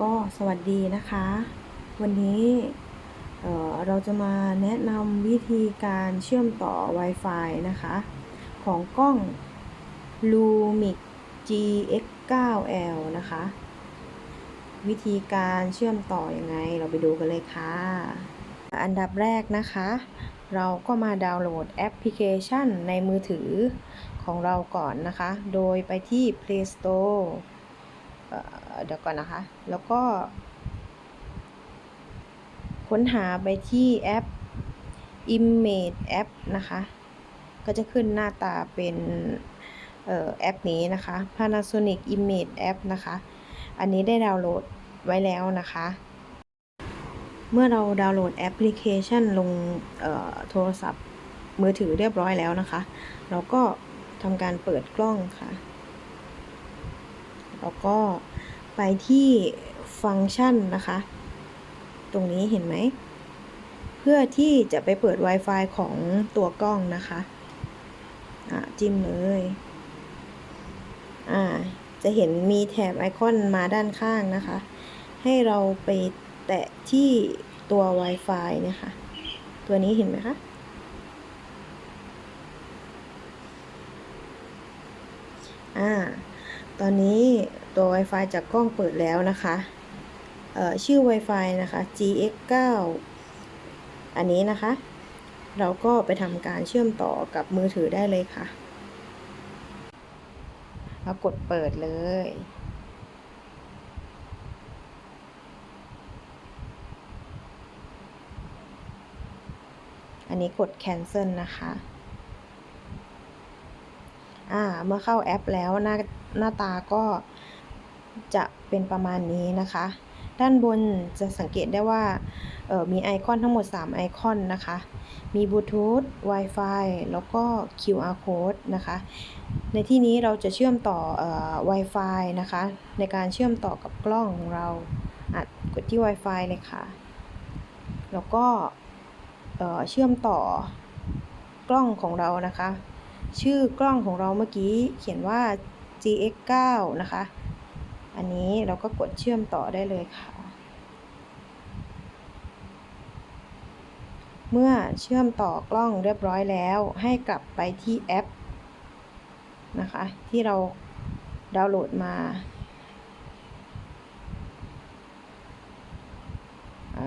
ก็สวัสดีนะคะ วันนี้เเราจะมาแนะนำวิธีการเชื่อมต่อ Wi-Fi นะคะ ของกล้อง Lumix GX9L นะคะ วิธีการเชื่อมต่ออยังไงเราไปดูกันเลยค่ะ อันดับแรกนะคะ เราก็มาดาวน์โหลดแอปพลิเคชันในมือถือของเราก่อนนะคะ โดยไปที่ Play Store เดี๋ยวก่อนนะคะ แล้วก็ ค้นหาไปที่แอป Image App นะคะ ก็จะขึ้นหน้าตาเป็นออแอปนี้นะคะ Panasonic Image App นะคะ อันนี้ได้ดาวน์โหลดไว้แล้วนะคะ เมื่อเราดาวน์โหลดแอปพลิเคชันลงโทรศัพท์มือถือเรียบร้อยแล้วนะคะ เราก็ทำการเปิดกล้องค่ะ แล้วก็ไปที่ฟังก์ชันนะคะ ตรงนี้เห็นไหม เพื่อที่จะไปเปิด Wi-Fi ของตัวกล้องนะคะอะจิ้มเลยอ่าจะเห็นมีแถบไอคอนมาด้านข้างนะคะ ให้เราไปแตะที่ตัว Wi-Fi นี่ยค่ะตัวนี้เห็นไหมคะ อ่า ตอนนี้ตัว Wi-Fi จากกล้องเปิดแล้วนะคะเอ่อชื่อ Wi-Fi นะคะ GX9 อันนี้นะคะ เราก็ไปทำการเชื่อมต่อกับมือถือได้เลยค่ะแล้วกดเปิดเลย อันนี้กด cancel นะคะ อ่าเมื่อเข้าแอปแล้วหน้าหน้าตาก็จะเป็นประมาณนี้นะคะ ด้านบนจะสังเกตได้ว่าออมีไอคอนทั้งหมด 3 ไอคอนนะคะ มีบลูทูธ Wi-Fi แล้วก็ QR code นะคะ ในที่นี้เราจะเชื่อมต่ออ Wi-Fi นะคะ ในการเชื่อมต่อกับกล้องของเราอัดกดที่ Wi-Fi เลยค่ะ แล้วก็เอ่อเชื่อมต่อกล้องของเรานะคะ ชื่อกล้องของเราเมื่อกี้เขียนว่า GX9 นะคะ อันนี้เราก็กดเชื่อมต่อได้เลยค่ะ เมื่อเชื่อมต่อกล้องเรียบร้อยแล้ว ให้กลับไปที่แอปนะคะ ที่เราดาวน์โหลดมาเ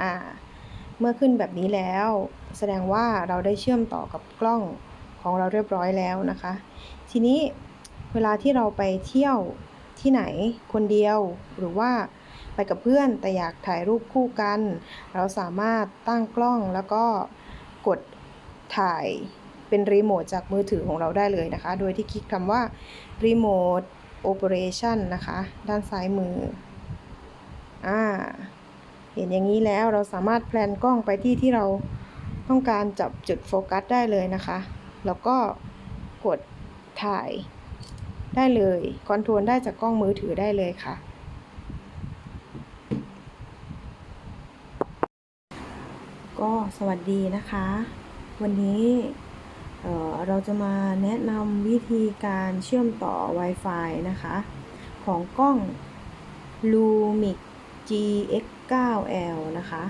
อ่าเมื่อขึ้นแบบนี้แล้ว แสดงว่าเราได้เชื่อมต่อกับกล้องของเราเรียบร้อยแล้วนะคะ ทีนี้เวลาที่เราไปเที่ยวที่ไหนคนเดียวหรือว่าไปกับเพื่อนแต่อยากถ่ายรูปคู่กัน เราสามารถตั้งกล้องแล้วก็กดถ่ายเป็นรีโมทจากมือถือของเราได้เลยนะคะ โดยที่คลิกคำว่า Remote Operation นะคะ ด้านซ้ายมือ อ่า เห็นอย่างนี้แล้วเราสามารถแพลนกล้องไปที่ที่เราต้องการจับจุดโฟกัสได้เลยนะคะ แล้วก็กดถ่ายได้เลยคอนโทรลได้จากกล้องมือถือได้เลยค่ะ ก็สวัสดีนะคะ วันนี้เเราจะมาแนะนำวิธีการเชื่อมต่อ Wi-Fi นะคะ ของกล้อง Lumix GX9L นะคะ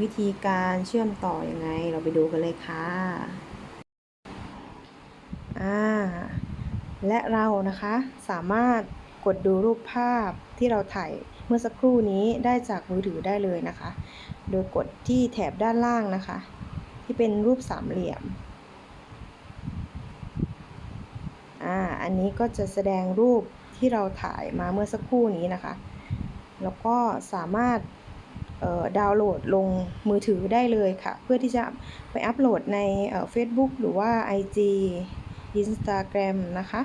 วิธีการเชื่อมต่ออยังไง เราไปดูกันเลยค่ะอ่าและเรานะคะสามารถกดดูรูปภาพที่เราถ่ายเมื่อสักครู่นี้ได้จากมือถือได้เลยนะคะ โดยกดที่แถบด้านล่างนะคะ ที่เป็นรูปสามเหลี่ยมอ่าอันนี้ก็จะแสดงรูปที่เราถ่ายมาเมื่อสักครู่นี้นะคะ แล้วก็สามารถดาวน์โหลดลงมือถือได้เลยค่ะ เพื่อที่จะไปอัปโหลดใน Facebook หรือว่า IG Instagram นะคะ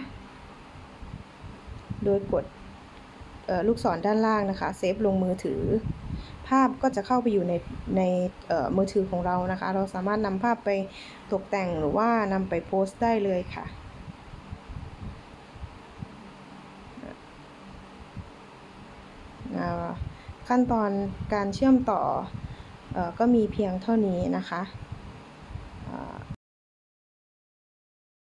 โดยกดลูกศรด้านล่างนะคะ เซฟลงมือถือ ภาพก็จะเข้าไปอยู่ในในมือถือของเรานะคะ เราสามารถนำภาพไปตกแต่งหรือว่านำไปโพสต์ได้เลยค่ะ ขั้นตอนการเชื่อมต่ออก็มีเพียงเท่านี้นะคะ